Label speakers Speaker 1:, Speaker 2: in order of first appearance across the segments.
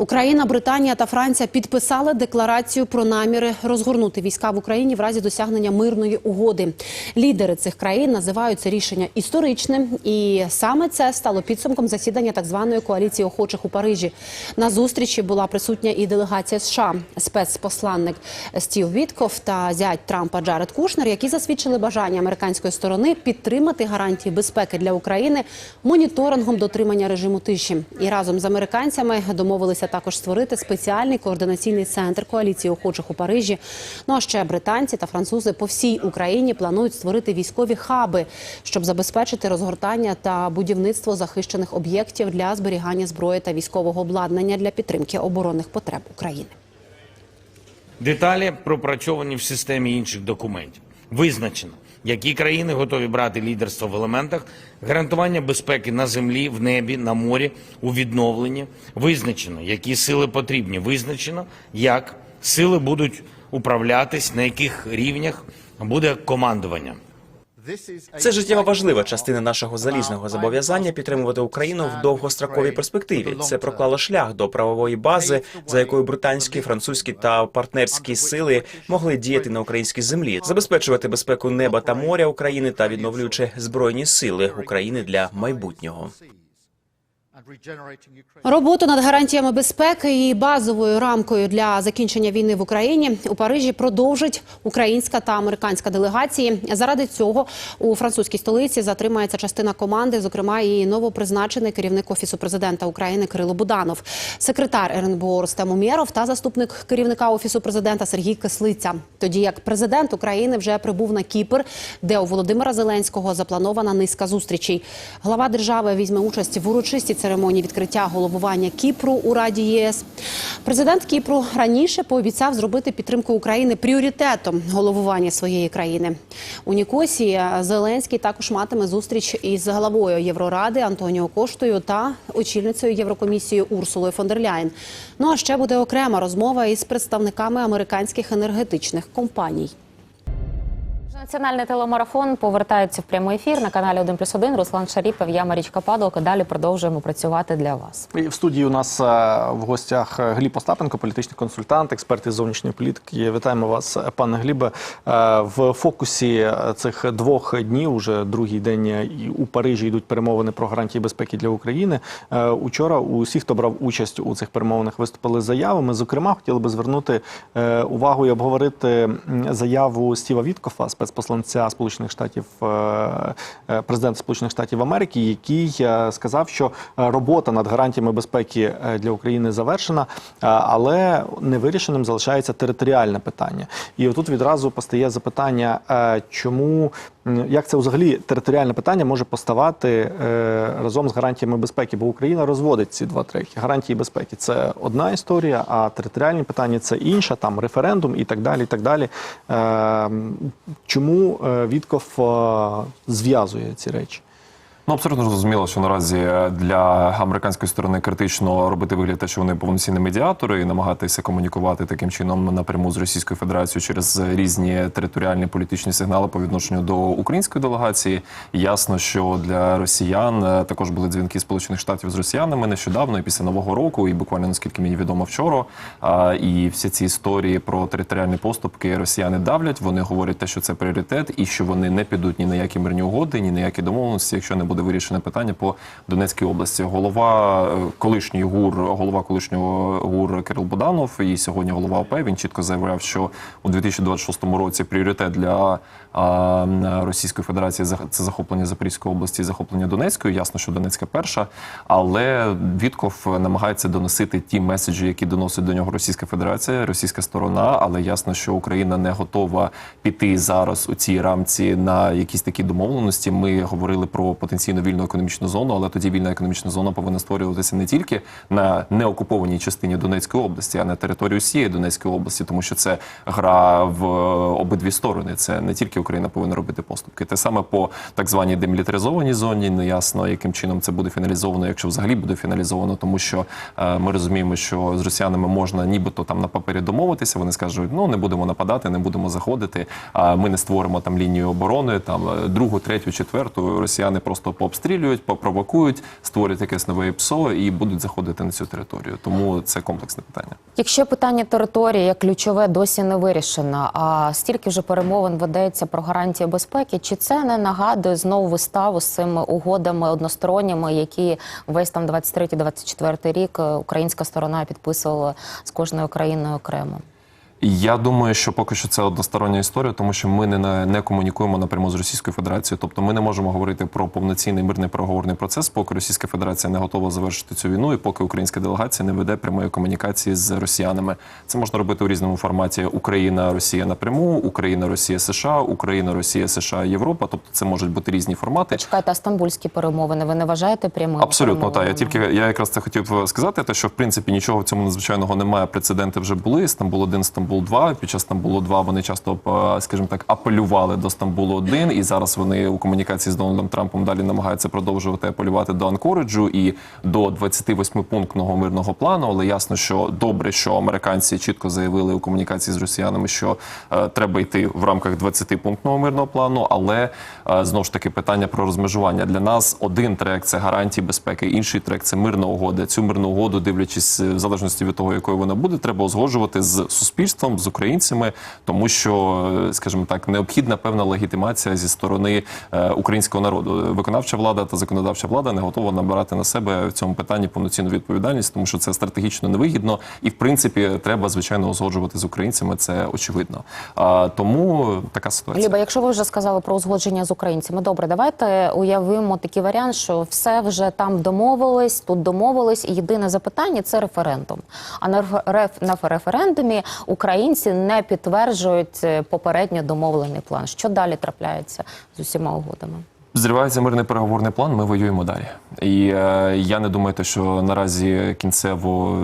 Speaker 1: Україна, Британія та Франція підписали декларацію про наміри розгорнути війська в Україні в разі досягнення мирної угоди. Лідери цих країн називають це рішення історичним, і саме це стало підсумком засідання так званої коаліції охочих у Парижі. На зустрічі була присутня і делегація США, спецпосланник Стів Вітков та зять Трампа Джаред Кушнер, які засвідчили бажання американської сторони підтримати гарантії безпеки для України моніторингом дотримання режиму тиші. І разом з американцями домовилися також створити спеціальний координаційний центр коаліції охочих у Парижі. Ну а ще британці та французи по всій Україні планують створити військові хаби, щоб забезпечити розгортання та будівництво захищених об'єктів для зберігання зброї та військового обладнання для підтримки оборонних потреб України.
Speaker 2: Деталі пропрацьовані в системі інших документів. Визначено, які країни готові брати лідерство в елементах гарантування безпеки на землі, в небі, на морі, у відновленні. Визначено, які сили потрібні. Визначено, як сили будуть управлятись, на яких рівнях буде командування.
Speaker 3: Це життєво важлива частина нашого залізного зобов'язання підтримувати Україну в довгостроковій перспективі. Це проклало шлях до правової бази, за якою британські, французькі та партнерські сили могли діяти на українській землі, забезпечувати безпеку неба та моря України та відновлюючи збройні сили України для майбутнього.
Speaker 1: Роботу над гарантіями безпеки і базовою рамкою для закінчення війни в Україні у Парижі продовжить українська та американська делегації. Заради цього у французькій столиці затримається частина команди, зокрема і новопризначений керівник офісу президента України Кирило Буданов, секретар РНБО Рустем Умєров та заступник керівника офісу президента Сергій Кислиця. Тоді як президент України вже прибув на Кіпр, де у Володимира Зеленського запланована низка зустрічей. Глава держави візьме участь в урочистій церемонії відкриття головування Кіпру у Раді ЄС. Президент Кіпру раніше пообіцяв зробити підтримку України пріоритетом головування своєї країни. У Нікосії Зеленський також матиме зустріч із главою Євроради Антоніо Коштою та очільницею Єврокомісії Урсулою фон дер Ляєн. Ну а ще буде окрема розмова із представниками американських енергетичних компаній.
Speaker 4: Національний телемарафон повертається в прямий ефір на каналі 1 плюс 1. Руслан Шаріпов, я Марічка Падалка. Далі продовжуємо працювати для вас.
Speaker 5: І в студії у нас е, в гостях Гліб Остапенко, політичний консультант, експерт із зовнішньої політики. Вітаємо вас, пане Глібе. Е, В фокусі цих двох днів, уже другий день у Парижі йдуть перемовини про гарантії безпеки для України. Е, Учора усі, хто брав участь у цих перемовинах, виступили з заявами. Зокрема, хотіли би звернути е, увагу і обговорити заяву Стіва Віткофа, спецпосланця Сполучених Штатів, е, е, президента Сполучених Штатів Америки, який е, сказав, що робота над гарантіями безпеки для України завершена, але невирішеним залишається територіальне питання. І отут відразу постає запитання, чому як це взагалі територіальне питання може поставати разом з гарантіями безпеки, бо Україна розводить ці два треки. Гарантії безпеки це одна історія, а територіальні питання це інша, там референдум і так далі. І так далі. Е, чому е, Вітков е, зв'язує ці речі?
Speaker 6: Ну, абсолютно зрозуміло, що наразі для американської сторони критично робити вигляд, те, що вони повноцінні медіатори, і намагатися комунікувати таким чином напряму з Російською Федерацією через різні територіальні політичні сигнали по відношенню до української делегації. Ясно, що для росіян е, також були дзвінки Сполучених Штатів з росіянами нещодавно, і після нового року, і буквально наскільки мені відомо вчора. І всі ці історії про територіальні поступки росіяни давлять. Вони говорять те, що це пріоритет, і що вони не підуть ні на які мирні угоди, ні на які домовленості, якщо не буде вирішене питання по Донецькій області. Голова е, колишній гур, голова колишнього гур Кирил Буданов і сьогодні голова ОП. Він чітко заявляв, що у 2026 році пріоритет для Російської Федерації це захоплення Запорізької області, і захоплення Донецької. Ясно, що Донецька перша, але Вітков намагається доносити ті меседжі, які доносить до нього Російська Федерація, російська сторона. Але ясно, що Україна не готова піти зараз у цій рамці на якісь такі домовленості. Ми говорили про потенційно вільну економічну зону, але тоді вільна економічна зона повинна створюватися не тільки на неокупованій частині Донецької області, а на території усієї Донецької області, тому що це гра в обидві сторони. Це не тільки Україна повинна робити поступки. Те саме по так званій демілітаризованій зоні. Неясно, яким чином це буде фіналізовано, якщо взагалі буде фіналізовано, тому що е, ми розуміємо, що з росіянами можна нібито там на папері домовитися. Вони скажуть, ну не будемо нападати, не будемо заходити. А ми не створимо там лінію оборони, там е, другу, третю, четверту. Росіяни просто просто пообстрілюють, попровокують, створять якесь нове ПСО і будуть заходити на цю територію. Тому це комплексне питання.
Speaker 4: Якщо питання території як ключове досі не вирішено, а стільки вже перемовин ведеться про гарантії безпеки, чи це не нагадує знову виставу з цими угодами односторонніми, які весь там 23-24 рік е, українська сторона підписувала з кожною країною окремо?
Speaker 6: Я думаю, що поки що це одностороння історія, тому що ми не, на- не комунікуємо напряму з Російською Федерацією. Тобто ми не можемо говорити про повноцінний мирний переговорний процес, поки Російська Федерація не готова завершити цю війну, і поки українська делегація не веде прямої комунікації з росіянами. Це можна робити у різному форматі: Україна, Росія напряму, Україна, Росія, США, Україна, Росія, США, Європа. Тобто це можуть бути різні формати.
Speaker 4: Чекайте, а стамбульські перемовини. Ви не вважаєте прямими?
Speaker 6: Абсолютно так. Я тільки я якраз це хотів сказати, те, що в принципі нічого в цьому надзвичайного немає. Прецеденти вже були. Стамбул 1 Стамбул 2 Під час Стамбулу 2 вони часто, е, скажімо так, апелювали до Стамбулу 1 і зараз вони у комунікації з Дональдом Трампом далі намагаються продовжувати апелювати до Анкориджу і до 28-пунктного мирного плану. Але ясно, що добре, що американці чітко заявили у комунікації з росіянами, що е, треба йти в рамках 20-пунктного мирного плану. Але е, знову ж таки питання про розмежування для нас один трек це гарантії безпеки, інший трек це мирна угода. Цю мирну угоду, дивлячись е, в залежності від того, якою вона буде, треба узгоджувати з суспільством, з українцями, тому що, е, скажімо так, необхідна певна легітимація зі сторони е, українського народу. Виконавча влада та законодавча влада не готова набирати на себе в цьому питанні повноцінну відповідальність, тому що це стратегічно невигідно, і в принципі треба звичайно узгоджувати з українцями. Це очевидно. А тому така ситуація.
Speaker 4: Ліба, якщо ви вже сказали про узгодження з українцями, добре, давайте уявимо такий варіант, що все вже там домовились, тут домовились, і єдине запитання це референдум. А на реф- на референдумі українці не підтверджують е, попередньо домовлений план. Що далі трапляється з усіма угодами?
Speaker 6: Зривається мирний переговорний план, ми воюємо далі. І е, я не думаю, що наразі кінцево,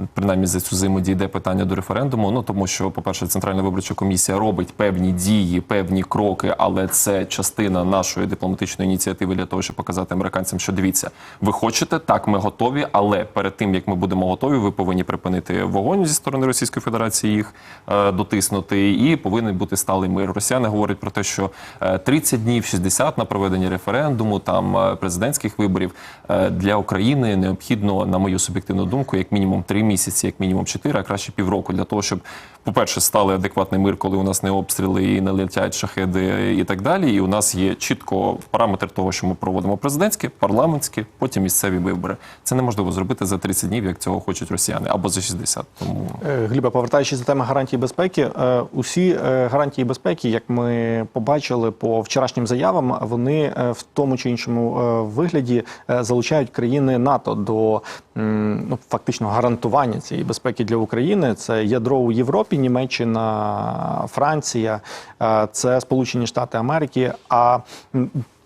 Speaker 6: е, принаймні за цю зиму дійде питання до референдуму. Ну тому що, по-перше, Центральна виборча комісія робить певні дії, певні кроки, але це частина нашої дипломатичної ініціативи для того, щоб показати американцям, що дивіться, ви хочете, так, ми готові, але перед тим як ми будемо готові, ви повинні припинити вогонь зі сторони Російської Федерації, їх е, дотиснути, і повинен бути сталий мир. Росіяни говорять про те, що е, 30 днів, 60 на проведення референдуму, там е, президентських виборів е, для України необхідно, на мою суб'єктивну думку, як мінімум три місяці, як мінімум чотири, а краще півроку для того, щоб, по-перше, стали адекватний мир, коли у нас не обстріли і не летять шахеди і так далі. І у нас є чітко параметр того, що ми проводимо президентські, парламентські, потім місцеві вибори. Це неможливо зробити за 30 днів, як цього хочуть росіяни, або за 60. Тому
Speaker 5: Е, Глібе, повертаючись до теми гарантії безпеки, е, усі е, гарантії безпеки, як ми побачили по вчорашнім заявам, вони в тому чи іншому вигляді залучають країни НАТО до ну, фактично гарантування цієї безпеки для України. Це ядро у Європі, Німеччина, Франція, е, це Сполучені Штати Америки. А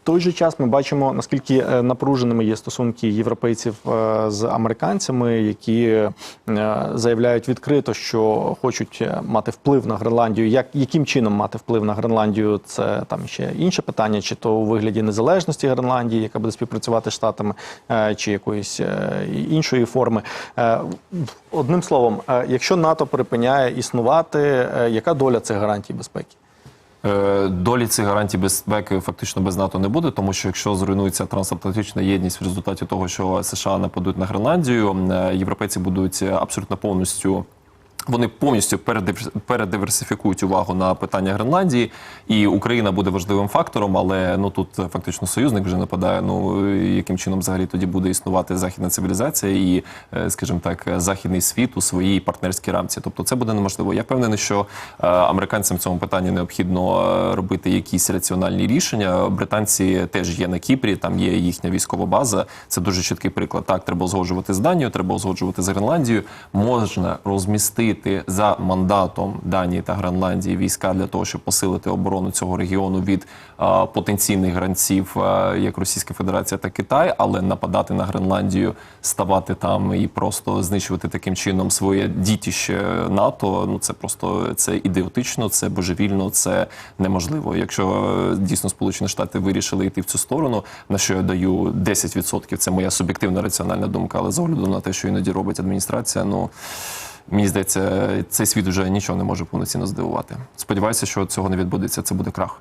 Speaker 5: той же час ми бачимо, наскільки е, напруженими є стосунки європейців е, з американцями, які е, заявляють відкрито, що хочуть мати вплив на Гренландію. Як яким чином мати вплив на Гренландію? Це там ще інше питання, чи то у вигляді незалежності Гренландії, яка буде співпрацювати з штатами, чи якоїсь іншої форми. Одним словом, якщо НАТО припиняє існувати, яка доля цих гарантій безпеки?
Speaker 6: Е, Долі цих гарантій безпеки фактично без НАТО не буде, тому що якщо зруйнується трансатлантична єдність в результаті того, що США нападуть на Гренландію, е, європейці будуть абсолютно повністю. Вони повністю передивер- передиверсифікують увагу на питання Гренландії, і Україна буде важливим фактором, але ну тут фактично союзник вже нападає. Ну яким чином взагалі тоді буде існувати західна цивілізація і, е, скажімо так, західний світ у своїй партнерській рамці. Тобто це буде неможливо. Я впевнений, що е, американцям в цьому питанні необхідно е, робити якісь раціональні рішення. Британці теж є на Кіпрі, там є їхня військова база. Це дуже чіткий приклад. Так, треба узгоджувати з Данією, треба узгоджувати з Гренландією. Можна розмістити за мандатом Данії та Гренландії війська для того, щоб посилити оборону цього регіону від е, потенційних гранців, е, як Російська Федерація та Китай, але нападати на Гренландію, ставати там і просто знищувати таким чином своє дітище НАТО. Ну це просто це ідеотично, це божевільно, це неможливо. Якщо дійсно Сполучені Штати вирішили йти в цю сторону, на що я даю 10%, це моя суб'єктивна раціональна думка, але з огляду на те, що іноді робить адміністрація, ну. Мені здається, цей світ вже нічого не може повноцінно здивувати. Сподіваюся, що цього не відбудеться. Це буде крах.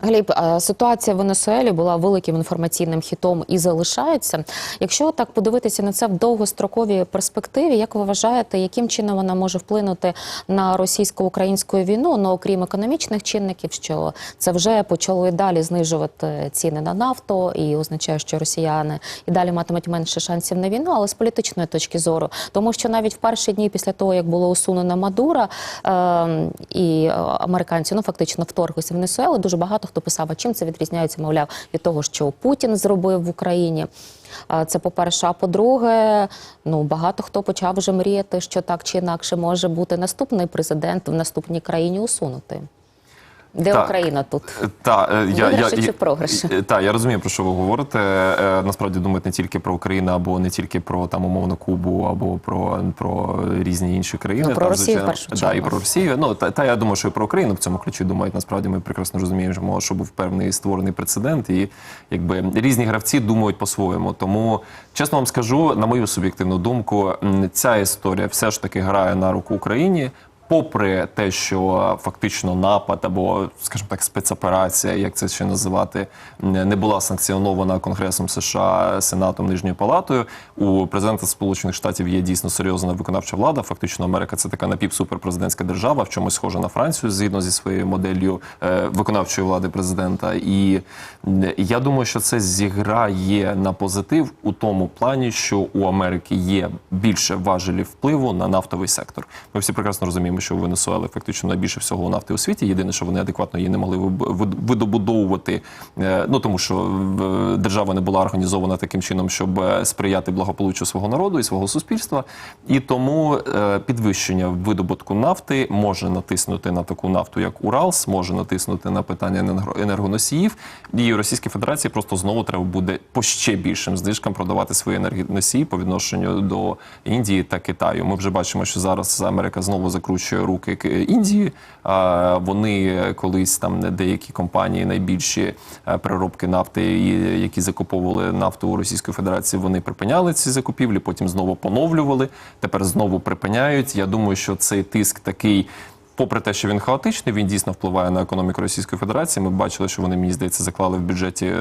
Speaker 4: Гліб, ситуація в Венесуелі була великим інформаційним хітом і залишається. Якщо так подивитися на це в довгостроковій перспективі, як ви вважаєте, яким чином вона може вплинути на російсько-українську війну? Ну окрім економічних чинників, що це вже почало і далі знижувати ціни на нафту, і означає, що росіяни і далі матимуть менше шансів на війну, але з політичної точки зору, тому що навіть в перші дні після того, як було усунено Мадура е, і американці ну фактично вторглися в Венесуелу, дуже багато хто писав, а чим це відрізняється, мовляв, від того, що Путін зробив в Україні. Це по-перше. А по-друге, ну багато хто почав вже мріяти, що так чи інакше може бути наступний президент в наступній країні усунути. Де
Speaker 6: Так.
Speaker 4: Україна тут?
Speaker 6: Та, е, я, я,
Speaker 4: чи програші?
Speaker 6: е, Та, я розумію, про що ви говорите. Е, Насправді думають не тільки про Україну, або не тільки про там умовно Кубу, або про, про різні інші країни.
Speaker 4: Ну, про
Speaker 6: Там,
Speaker 4: Росію,
Speaker 6: звичайно,
Speaker 4: в першу
Speaker 6: да,
Speaker 4: чергу.
Speaker 6: і про Росію. Ну та, та я думаю, що і про Україну в цьому ключі думають. Насправді ми прекрасно розуміємо, що був певний створений прецедент, і якби різні гравці думають по-своєму. Тому чесно вам скажу, на мою суб'єктивну думку, ця історія все ж таки грає на руку Україні. Попри те, що фактично напад або, скажімо так, спецоперація, як це ще називати, не була санкціонована Конгресом США, Сенатом, Нижньою палатою. У президента Сполучених Штатів є дійсно серйозна виконавча влада. Фактично, Америка це така напівсуперпрезидентська держава, в чомусь схожа на Францію, згідно зі своєю моделлю е, виконавчої влади президента. І я думаю, що це зіграє на позитив у тому плані, що у Америки є більше важелів впливу на нафтовий сектор. Ми всі прекрасно розуміємо, що у Венесуели фактично найбільше всього нафти у світі. Єдине, що вони адекватно її не могли видобудовувати, е, ну тому що держава не була організована таким чином, щоб е, сприяти благополуччю свого народу і свого суспільства. І тому е, підвищення видобутку нафти може натиснути на таку нафту, як Уралс, може натиснути на питання енерго- енергоносіїв. І Російській Федерації просто знову треба буде по ще більшим знижкам продавати свої енергоносії по відношенню до Індії та Китаю. Ми вже бачимо, що зараз Америка знову закручує руки к Індії. Вони колись там деякі компанії, найбільші е, переробки нафти, які закуповували нафту у Російської Федерації, вони припиняли ці закупівлі, потім знову поновлювали. Тепер знову припиняють. Я думаю, що цей тиск такий. Попри те, що він хаотичний, він дійсно впливає на економіку Російської Федерації. Ми бачили, що вони мені здається заклали в бюджеті е,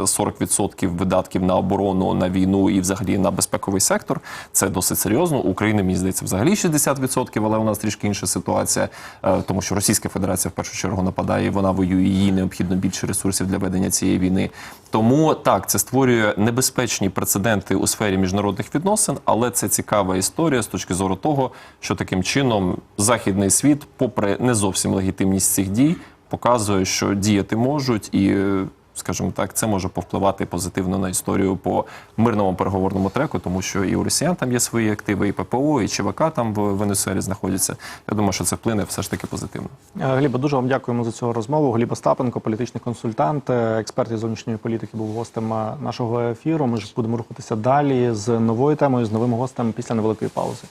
Speaker 6: 40% видатків на оборону, на війну і взагалі на безпековий сектор. Це досить серйозно. У України мені здається взагалі 60%, але у нас трішки інша ситуація, е, тому що Російська Федерація в першу чергу нападає, і вона воює. Їй необхідно більше ресурсів для ведення цієї війни. Тому так це створює небезпечні прецеденти у сфері міжнародних відносин, але це цікава історія з точки зору того, що таким чином західний світ, попри не зовсім легітимність цих дій, показує, що діяти можуть і. е, Скажімо так, це може повпливати позитивно на історію по мирному переговорному треку, тому що і у росіян там є свої активи, і ППО, і ЧВК там в Венесуелі знаходяться. Я думаю, що це вплине все ж таки позитивно.
Speaker 5: Е, Гліба, дуже вам дякуємо за цю розмову. Гліб Остапенко, політичний консультант, е, експерт із зовнішньої політики, був гостем нашого ефіру. Ми ж будемо рухатися далі з новою темою, з новим гостем після невеликої паузи.